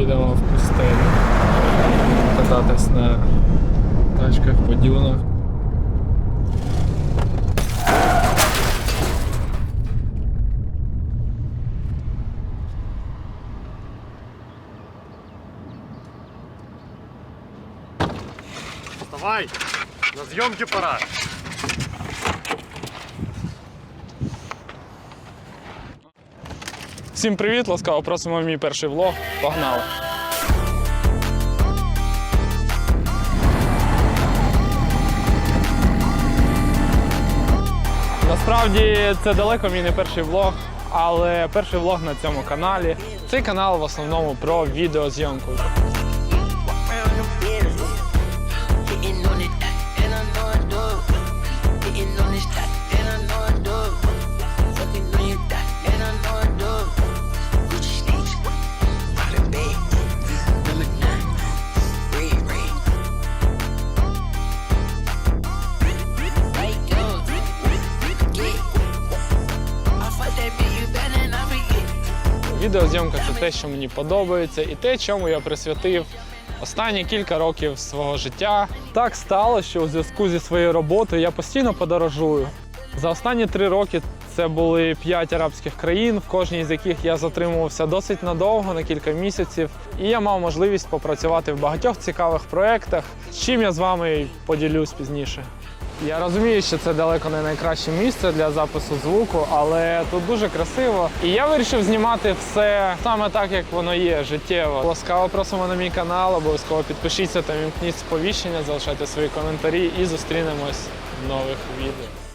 їдемо в пустелю. Кататись на тачках по дюнах. Вставай! На зйомки пора! Всім привіт! Ласкаво просимо мій перший влог. Погнали! Насправді це далеко мій не перший влог, але перший влог на цьому каналі. Цей канал в основному про відеозйомку. Відеозйомка це те, що мені подобається, і те, чому я присвятив останні кілька років свого життя. Так стало, що у зв'язку зі своєю роботою я постійно подорожую. За останні три роки це були п'ять арабських країн, в кожній з яких я затримувався досить надовго, на кілька місяців. І я мав можливість попрацювати в багатьох цікавих проєктах, з чим я з вами поділюсь пізніше. Я розумію, що це далеко не найкраще місце для запису звуку, але тут дуже красиво. І я вирішив знімати все саме так, як воно є, життєво. Ласкаво просимо на мій канал, обов'язково підпишіться та вімкніть сповіщення, залишайте свої коментарі і зустрінемось в нових відео.